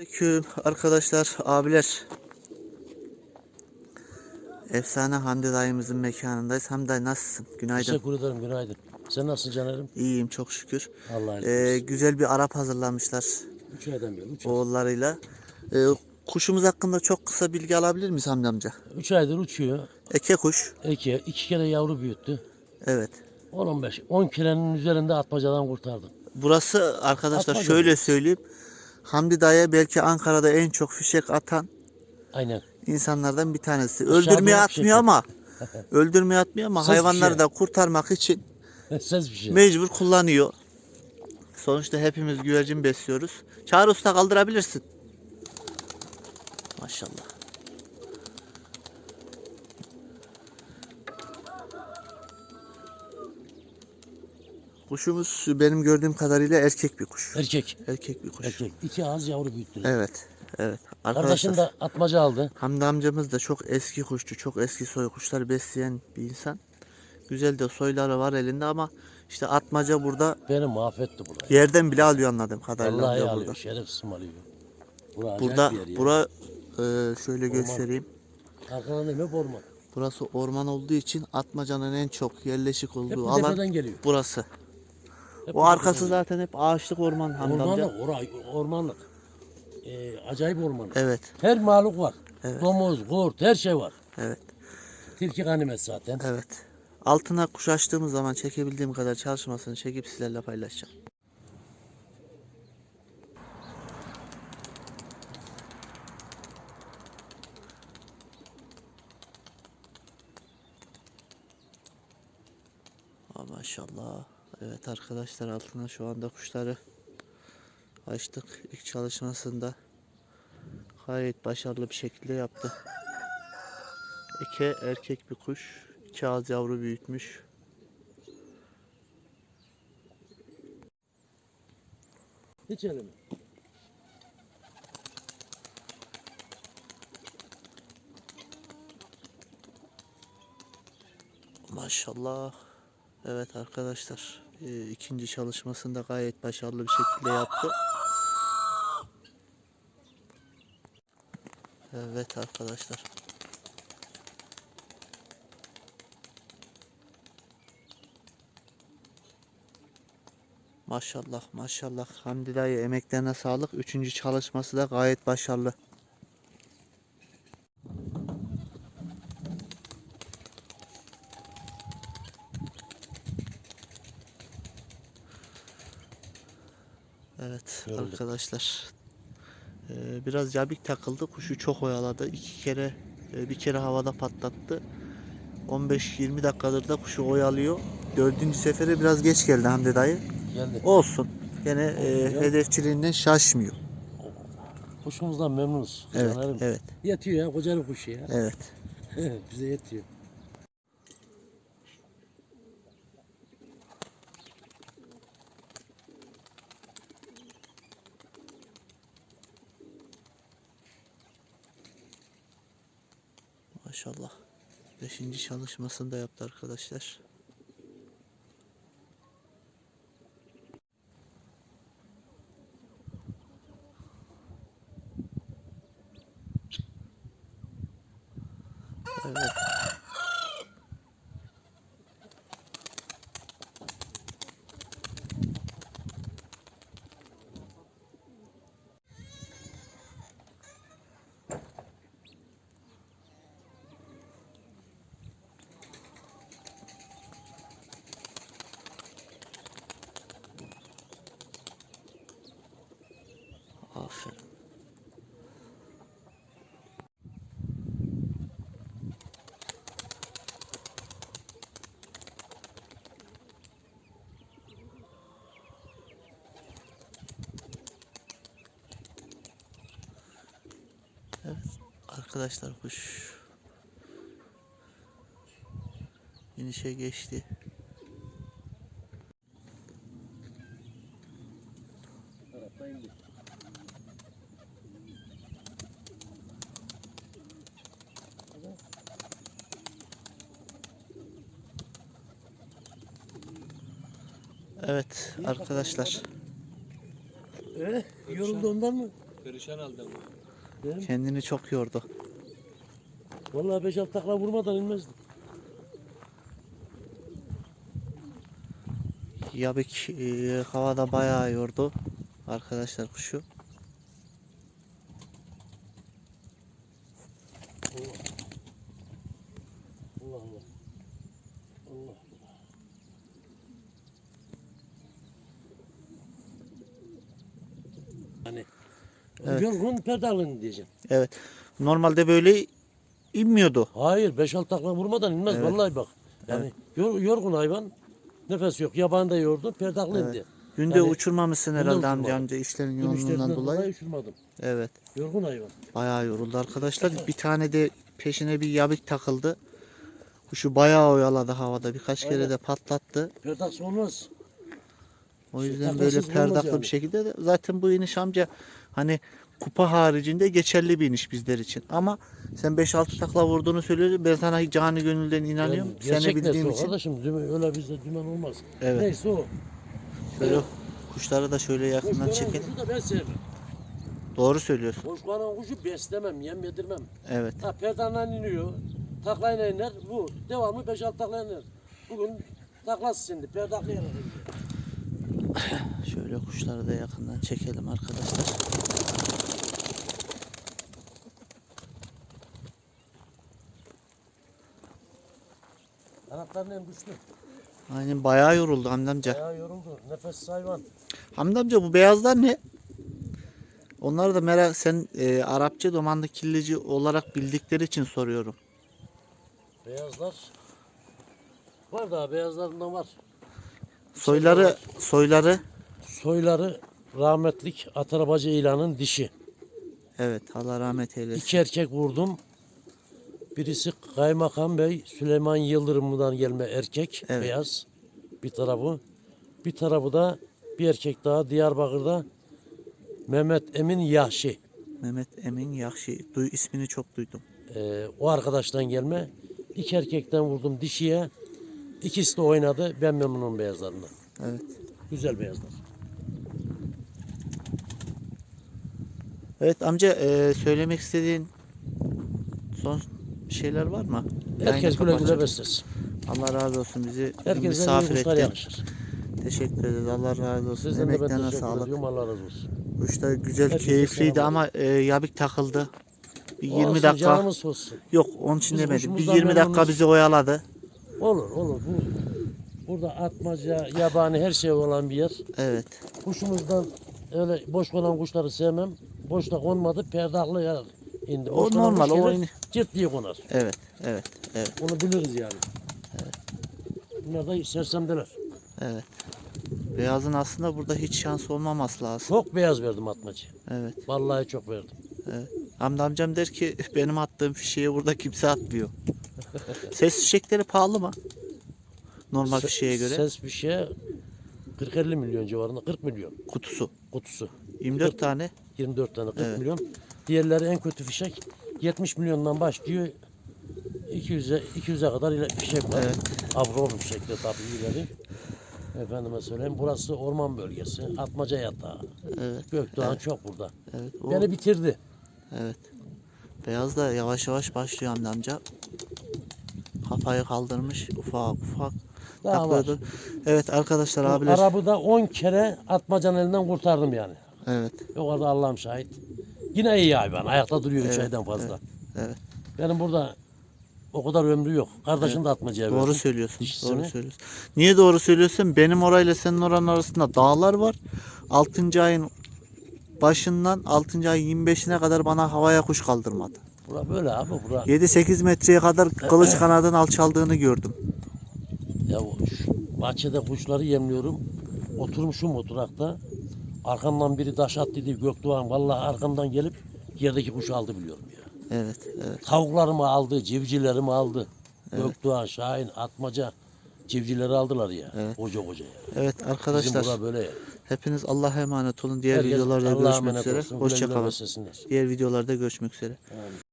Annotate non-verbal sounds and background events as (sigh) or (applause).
Selamünaleyküm arkadaşlar, abiler. Efsane Hamdi dayımızın mekanındayız. Hamdi dayı nasılsın? Günaydın. Teşekkür ederim günaydın. Sen nasılsın Caner'im? İyiyim çok şükür. Allah'a Ee, güzel bir Arap hazırlamışlar Üç aydan beri. Üç, ay. oğullarıyla. Ee, kuşumuz hakkında çok kısa bilgi alabilir miyiz Hamdi amca? üç aydır uçuyor. Eke kuş. Eki iki kere yavru büyüttü. Evet. 10-15, 10 kilonin üzerinde atmacadan kurtardım. Burası arkadaşlar Atmaca şöyle söyleyeyim. Hamdi dayıya belki Ankara'da en çok fişek atan Aynen. insanlardan bir tanesi. Aşağı Öldürmeye atmıyor fişek. ama (laughs) öldürmeye atmıyor ama hayvanları şey. da kurtarmak için (laughs) Ses bir şey. mecbur kullanıyor. Sonuçta hepimiz güvercin besliyoruz. Çağrı usta kaldırabilirsin. Maşallah. Kuşumuz benim gördüğüm kadarıyla erkek bir kuş. Erkek. Erkek bir kuş. Erkek. İki ağız yavru büyüttüler. Evet. Evet. Arkadaşlar de atmaca aldı. Hamdi amcamız da çok eski kuşçu, çok eski soy kuşlar besleyen bir insan. Güzel de soyları var elinde ama işte atmaca burada Beni mahvetti burayı. yerden bile alıyor anladığım kadarıyla Vallahi alıyor. burada. Şerefsiz alıyor. Bura Burada ya. bura e, şöyle göstereyim. Arkadan hep orman. Burası orman olduğu için atmacanın en çok yerleşik Hep olduğu bu alan burası. Hep O arkası tepeden zaten hep ağaçlık orman Hamdi amca. Ormanlık. Orayı, ormanlık. Ee, acayip orman. Evet, Her mahluk var. Evet. Domuz, kurt, her şey var. evet, Tilki ganimet zaten. evet. Altına kuş açtığımız zaman çekebildiğim kadar çalışmasını çekip sizlerle paylaşacağım. Maşallah. Evet arkadaşlar altına şu anda kuşları açtık. İlk çalışmasında gayet başarılı bir şekilde yaptı. Eke erkek bir kuş. İki ağız yavru büyütmüş. Hiç eleme. Maşallah. Evet arkadaşlar. e, ikinci çalışmasında gayet başarılı bir şekilde yaptı. Evet arkadaşlar. Maşallah maşallah. Hamdi dayı emeklerine sağlık. Üçüncü çalışması da gayet başarılı. Evet Yorulduk. arkadaşlar. Ee, biraz yabik takıldı. Kuşu çok oyaladı. İki kere e, bir kere havada patlattı. 15-20 dakikadır da kuşu oyalıyor. Dördüncü sefere biraz geç geldi Hamdi dayı. Geldi. Olsun. Gene e, hedefçiliğinden şaşmıyor. Kuşumuzdan memnunuz. Evet, evet, Yetiyor ya koca bir kuş ya. evet. (laughs) Bize yetiyor. Maşallah. Beşinci çalışmasını da yaptı arkadaşlar. Evet. Arkadaşlar kuş inişe geçti. Evet arkadaşlar Öyle yoruldu ondan mı? Perişan halde bu. Kendini çok yordu. Vallahi 5-6 takla vurmadan inmezdi. Yabik e, havada bayağı yordu. Arkadaşlar kuşu. Allah Allah. Allah Allah. Hani Evet. yorgun pedalını diyeceğim. Evet. Normalde böyle inmiyordu. Hayır 5-6 takla vurmadan inmez Evet. vallahi bak. Yani yor- yorgun hayvan nefes yok. Yaban da yordu pedaklı Evet. indi. Günde Yani uçurmamışsın herhalde amca uçurmadım. amca işlerin Gün yoğunluğundan işlerinden dolayı. uçurmadım. Evet. Yorgun hayvan. Bayağı yoruldu arkadaşlar. Bir tane de peşine bir yabik takıldı. Kuşu bayağı oyaladı havada. Birkaç kere Aynen. de patlattı. Perdaks olmaz. O Şey, yüzden taklasız böyle olmaz perdaklı yani. bir şekilde de zaten bu iniş amca hani kupa haricinde geçerli bir iniş bizler için. Ama sen 5-6 takla vurduğunu söylüyorsun. Ben sana canı gönülden inanıyorum. Ben Seni bildiğim için. Kardeşim dümen, öyle bizde dümen olmaz. Evet. Neyse o. Şöyle kuşları da şöyle yakından kalan çekelim. kuşu da ben sevmem. Doğru söylüyorsun. Boş kalan kuşu beslemem, yem yedirmem. Evet. Ha perdandan iniyor. Taklayla iner. Bu devamlı 5-6 takla iner. Bugün taklası şimdi. Perdaklı iner. Şöyle kuşları da yakından çekelim arkadaşlar. Kanatlarını hem güçlü. Aynen bayağı yoruldu Hamdi amca. Bayağı yoruldu. Nefes hayvan. Hamdi amca bu beyazlar ne? Onları da merak sen e, Arapça domandı killici olarak bildikleri için soruyorum. Beyazlar. Var daha beyazlarından var. Soyları soyları Soyları rahmetlik Atarabacı ilanın dişi. evet Allah rahmet eylesin. İki erkek vurdum. Birisi Kaymakam Bey Süleyman Yıldırım'dan gelme erkek Evet. beyaz bir tarafı. Bir tarafı da bir erkek daha Diyarbakır'da Mehmet Emin Yahşi. Mehmet Emin Yakşi. Duy, ismini çok duydum. Ee, o arkadaştan gelme. İki erkekten vurdum dişiye. İkisi de oynadı. Ben memnunum beyazlarından. Evet. Güzel beyazlar. Evet amca e, söylemek istediğin son şeyler var mı? Herkes güle güle beslesin. Allah razı olsun bizi Herkese misafir yakışır. Teşekkür ederiz. Allah razı olsun. Sizden de ben Emeklerine teşekkür sağlık. ediyorum. Allah razı olsun. Da güzel, Herkese keyifliydi ama e, yabik takıldı. Bir 20 Olsun, dakika. Canımız olsun. Yok onun için Biz demedim. Bir kuşumuzdan 20 dakika bizi oyaladı. Olur olur. Bu, burada atmaca, yabani her şey olan bir yer. Evet. Kuşumuzdan öyle boş konan kuşları sevmem. Boşta konmadı, perdaklı yer indi. O normal, o oyunu- Cırt diye konar. Evet. Evet. Evet. Onu biliriz yani. Bunlar da sersemdeler. Evet. Beyazın aslında burada hiç şans olmaması lazım. Çok beyaz verdim atmacı. Evet. Vallahi çok verdim. Hamdi amcam der ki benim attığım fişeği burada kimse atmıyor. (laughs) Ses fişekleri pahalı mı? Normal Se- fişeğe göre. Ses bir şey 40-50 milyon civarında. 40 milyon Kutusu. kutusu. 24 tane. 24 tane 40 Evet. milyon. Diğerleri en kötü fişek 70 milyondan başlıyor. 200'e 200'e kadar ile fişek var. Evet. Avro fişekli tabii ileri. Efendime söyleyeyim burası orman bölgesi. Atmaca yatağı. Evet. Gökdoğan çok burada. Evet. O, Beni bitirdi. evet. Beyaz da yavaş yavaş başlıyor Hamdi amca. Kafayı kaldırmış ufak ufak. Daha var. taklıyordu. Evet arkadaşlar abiler. Arabı da 10 kere atmacanın elinden kurtardım yani. Evet. O kadar Allah'ım şahit. Yine iyi hayvan. Ayakta duruyor 3 Evet, aydan fazla. evet. Benim burada o kadar ömrü yok. Kardeşim de atmacaya Doğru verdim. söylüyorsun. Dişisini. Doğru söylüyorsun. Niye doğru söylüyorsun? Benim orayla senin oranın arasında dağlar var. 6. ayın başından 6. ayın 25'ine kadar bana havaya kuş kaldırmadı. Bura böyle abi bura. 7-8 metreye kadar kılıç kanadın alçaldığını gördüm. Ya o şu bahçede kuşları yemliyorum. Oturmuşum oturakta. Arkamdan biri taş attı dedi Gökdoğan. Vallahi arkamdan gelip yerdeki kuşu aldı biliyorum ya. Evet, evet. Tavuklarımı aldı, civcivlerimi aldı. Gökdoğan, Şahin, Atmaca civcivleri aldılar ya. Evet. Koca koca ya. Evet Bizim arkadaşlar bura böyle ya. hepiniz Allah'a emanet olun. Diğer Herkes videolarda görüşmek üzere. Hoşçakalın. Diğer videolarda görüşmek üzere. Amin.